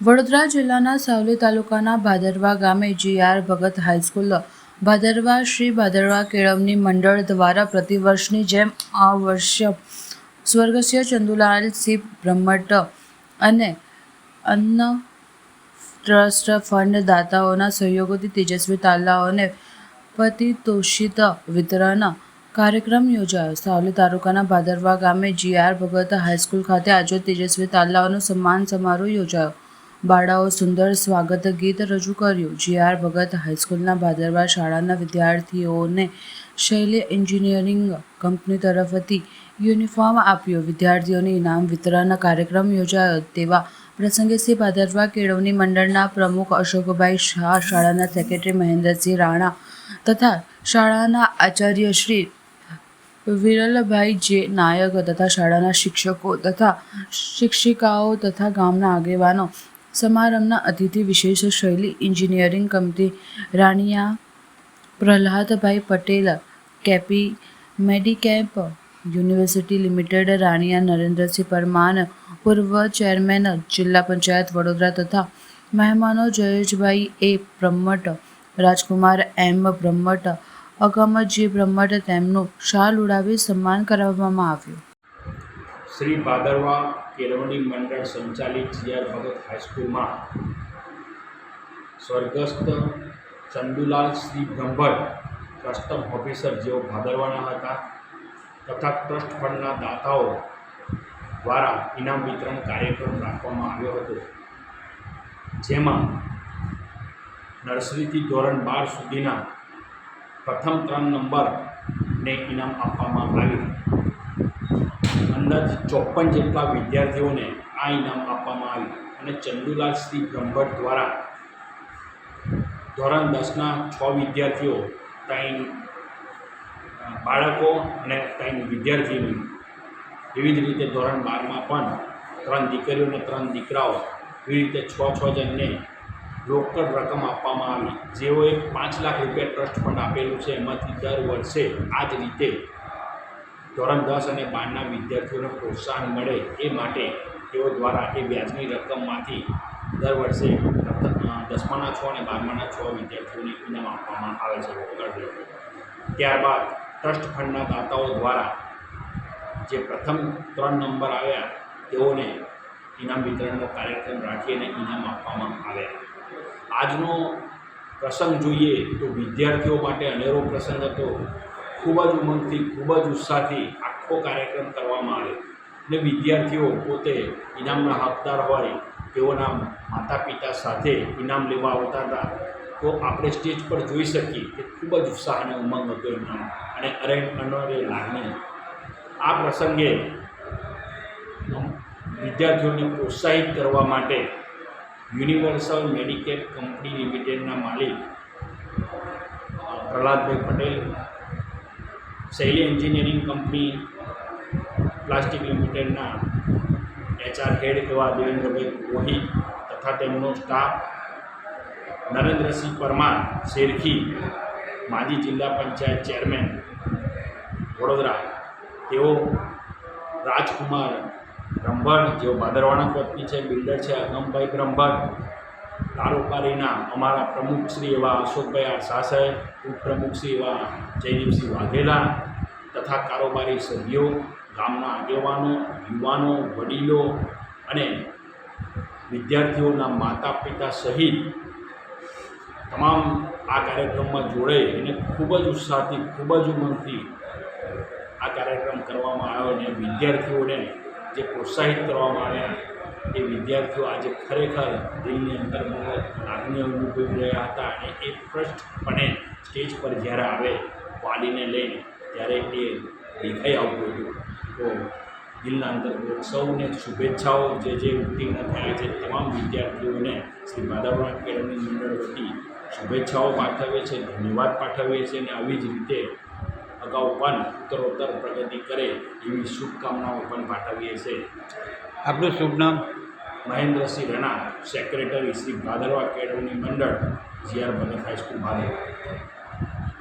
વડોદરા જિલ્લાના સાવલી તાલુકાના ભાદરવા ગામે જીઆર ભગત હાઈસ્કૂલ ભાદરવા શ્રી ભાદરવા કેળવણી મંડળ દ્વારા પ્રતિવર્ષની જેમ આ વર્ષે સ્વર્ગસ્ય ચંદુલાલ સિંહ બ્રહ્મટ અને અન્ન ટ્રસ્ટ ફંડ દાતાઓના સહયોગથી તેજસ્વી તાલાઓને પતિતોષિત વિતરણ કાર્યક્રમ યોજાયો. સાવલી તાલુકાના ભાદરવા ગામે જીઆર ભગત હાઈસ્કૂલ ખાતે આજે તેજસ્વી તાલાઓનો સન્માન સમારોહ યોજાયો. બાળાઓ સુંદર સ્વાગત ગીત રજૂ કર્યું. જીઆર ભગત હાઈસ્કૂલના ભાદરવા શાળાના વિદ્યાર્થીઓને શૈલ્ય એન્જિનિયરિંગ કંપની તરફથી યુનિફોર્મ આપ્યો. વિદ્યાર્થીઓને ઇનામ વિતરણ કાર્યક્રમ યોજાયો. તેવા પ્રસંગે શ્રી ભાદરવા કેળવણી મંડળના પ્રમુખ અશોકભાઈ શાહ, શાળાના સેક્રેટરી મહેન્દ્રસિંહ રાણા તથા શાળાના આચાર્ય શ્રી વિરલભાઈ જે નાયક તથા શાળાના શિક્ષકો તથા શિક્ષિકાઓ તથા ગામના આગેવાનો સમારંભના અતિથિ વિશેષ Shaily engineering company Raniya Prahladbhai Patel, KP મેડિકેમ્પ university limited, Raniya Narendrasinh Parmar, પૂર્વ ચેરમેન, જિલ્લા પંચાયત વડોદરા તથા મહેમાનો જયેશભાઈ એ બ્રહ્મટ, રાજકુમાર એમ બ્રહ્મટ અગમજી બ્રહ્મટ તેમનું શાલ ઉડાવી સન્માન કરાવવામાં આવ્યું. શ્રી ભાદરવા કેળવણી મંડળ સંચાલિત જીઆર ભગત હાઈસ્કૂલમાં સ્વર્ગસ્થ ચંદુલાલ શ્રી બ્રહ્મર કસ્ટમ ઓફિસર જેઓ ભાદરવાના હતા તથા ટ્રસ્ટ ફંડના દાતાઓ દ્વારા ઇનામ વિતરણ કાર્યક્રમ રાખવામાં આવ્યો હતો. જેમાં નર્સરીથી ધોરણ બાર સુધીના પ્રથમ ત્રણ નંબરને ઇનામ આપવામાં આવ્યું. અંદાજે ચોપન જેટલા વિદ્યાર્થીઓને આ ઇનામ આપવામાં આવ્યું અને ચંદુલાલ શ્રી બ્રહ્મભટ્ટ દ્વારા ધોરણ દસના છ વિદ્યાર્થીઓ ત્યાં બાળકો અને ત્યાં વિદ્યાર્થીની એવી જ રીતે ધોરણ બારમાં પણ ત્રણ દીકરીઓ અને ત્રણ દીકરાઓ એવી રીતે છ છ જણને રોકડ રકમ આપવામાં આવી. જેઓએ પાંચ લાખ રૂપિયા ટ્રસ્ટ ફંડ આપેલું છે. એમાંથી દર વર્ષે આ જ રીતે ધોરણ દસ અને બારના વિદ્યાર્થીઓને પ્રોત્સાહન મળે એ માટે તેઓ દ્વારા એ વ્યાજની રકમમાંથી દર વર્ષે દસમાના છ અને બારમાના છ વિદ્યાર્થીઓને ઇનામ આપવામાં આવે છે ત્યારબાદ ટ્રસ્ટ ફંડના દાતાઓ દ્વારા જે પ્રથમ ત્રણ નંબર આવ્યા, તેઓને ઇનામ વિતરણનો કાર્યક્રમ રાખી અને ઇનામ આપવામાં આવ્યા. આજનો પ્રસંગ જોઈએ તો વિદ્યાર્થીઓ માટે અનેરો પ્રસંગ હતો. ખૂબ જ ઉમંગથી, ખૂબ જ ઉત્સાહથી આખો કાર્યક્રમ કરવામાં આવે ને વિદ્યાર્થીઓ પોતે ઇનામના હકદાર હોય, તેઓના માતા પિતા સાથે ઇનામ લેવા આવતા હતા. તો આપણે સ્ટેજ પર જોઈ શકીએ કે ખૂબ જ ઉત્સાહ અને ઉમંગ હતો એમનો. અને અરે અનરે લાગણી. આ પ્રસંગે વિદ્યાર્થીઓને પ્રોત્સાહિત કરવા માટે યુનિવર્સલ મેડિકેટ કંપની લિમિટેડના માલિક Prahladbhai Patel Shaily engineering company, plastic લિમિટેડના એચઆર હેડ એવા દેવેન્દ્રભાઈ રોહિત તથા તેમનો સ્ટાફ નરેન્દ્રસિંહ પરમાર શેરખી, માજી જિલ્લા પંચાયત ચેરમેન વડોદરા, તેઓ રાજકુમાર બ્રહ્મભટ્ટ જેઓ ભાદરવાના પત્ની છે, બિલ્ડર છે, અગમભાઈ બ્રહ્મભટ્ટ કારોબારીના અમારા પ્રમુખશ્રી એવા અશોકભાઈ આરસા સાહેબ, ઉપપ્રમુખશ્રી એવા જયદીપસિંહ વાઘેલા તથા કારોબારી સભ્યો, ગામના આગેવાનો, યુવાનો, વડીલો અને વિદ્યાર્થીઓના માતા પિતા સહિત તમામ આ કાર્યક્રમમાં જોડાઈ અને ખૂબ જ ઉત્સાહથી, ખૂબ જ ઉમંગથી આ કાર્યક્રમ કરવામાં આવ્યો અને વિદ્યાર્થીઓને જે પ્રોત્સાહિત કરવામાં આવ્યા એ વિદ્યાર્થીઓ આજે ખરેખર દિલની અંદર લાગણી અનુભવી રહ્યા હતા અને એ ફર્સ્ટપણે સ્ટેજ પર જ્યારે આવે વાલીને લઈને ત્યારે એ દેખાઈ આવતું હતું. તો દિલના અંદર સૌને શુભેચ્છાઓ, જે જે ઉત્તીર્ણ થયા છે તમામ વિદ્યાર્થીઓને શ્રી માધવરામ કેળવણી મંડળ વતી શુભેચ્છાઓ પાઠવીએ છીએ, ધન્યવાદ પાઠવીએ છીએ અને આવી જ રીતે અગાઉ પણ ઉત્તરોત્તર પ્રગતિ કરે એવી શુભકામનાઓ પણ પાઠવીએ છીએ. આપણું શુભ નામ? મહેન્દ્રસિંહ રણા સેક્રેટરી શ્રી ભાદરવા કેળવણી મંડળ જીઆર ભગત હાઈસ્કૂલ ભાદરવા